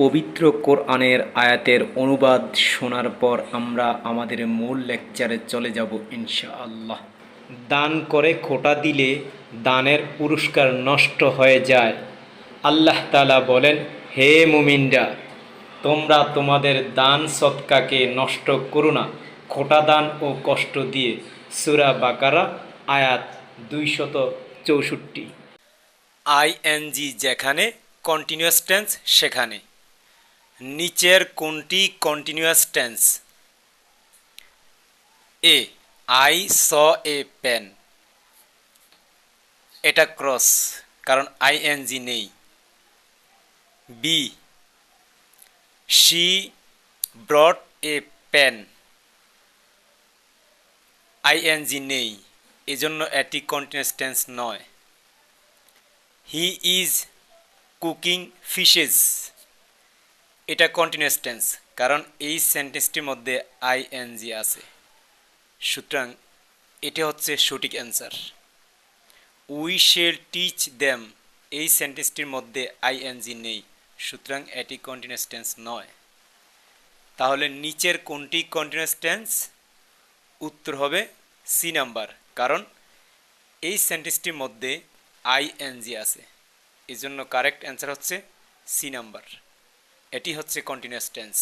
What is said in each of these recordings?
পবিত্র কোরআনের আয়াতের অনুবাদ শোনার পর আমরা আমাদের মূল লেকচারে চলে যাব ইনশাআল্লাহ। দান করে খোটা দিলে দানের পুরস্কার নষ্ট হয়ে যায়। আল্লাহ তালা বলেন, হে মুমিনরা, তোমরা তোমাদের দান সৎকাকে নষ্ট করো না। খোটা দান ও কষ্ট দিয়ে সুরা বাকারা, আয়াত দুইশত চৌষট্টি। আইএনজি যেখানে কন্টিনিউয়াস টেন্স সেখানে। নিচের কোনটি continuous tense a I saw a pen এটা ক্রস কারণ আইএনজি নেই। B she brought a pen ING নেই, এজন্য এটি কন্টিনিউয়াস টেন্স নয়। হি ইজ কুকিং ফিশেস এটা কন্টিনিউয়াস টেন্স কারণ এই সেন্টেন্সটির মধ্যে আইএনজি আছে। সুতরাং এটা হচ্ছে সঠিক answer we shall teach them এই সেন্টেন্সটির মধ্যে আইএনজি নেই, সুতরাং এটি কন্টিনিউয়াস টেন্স নয়। তাহলে নিচের কোনটি কন্টিনিউয়াস টেন্স উত্তর হবে সি নাম্বার কারণ এই সেন্টেন্সটির মধ্যে আইএনজি আছে। এই জন্য কারেক্ট অ্যান্সার হচ্ছে সি নাম্বার এটি হচ্ছে কন্টিনিউয়াস টেন্স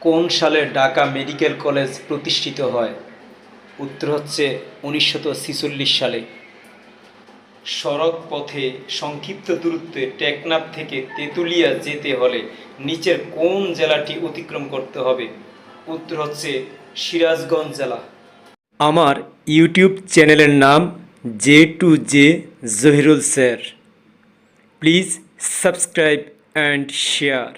কোন সালে ঢাকা মেডিকেল কলেজ প্রতিষ্ঠিত হয়? উত্তর হচ্ছে উনিশশো ছেচল্লিশ সালে। সড়ক পথে সংক্ষিপ্ত দূরত্বে টেকনাফ থেকে তেঁতুলিয়া যেতে হলে নিচের কোন জেলাটি অতিক্রম করতে হবে? উত্তর হচ্ছে সিরাজগঞ্জ জেলা। আমার ইউটিউব চ্যানেলের নাম J two J Zahirul sir. Please subscribe and share.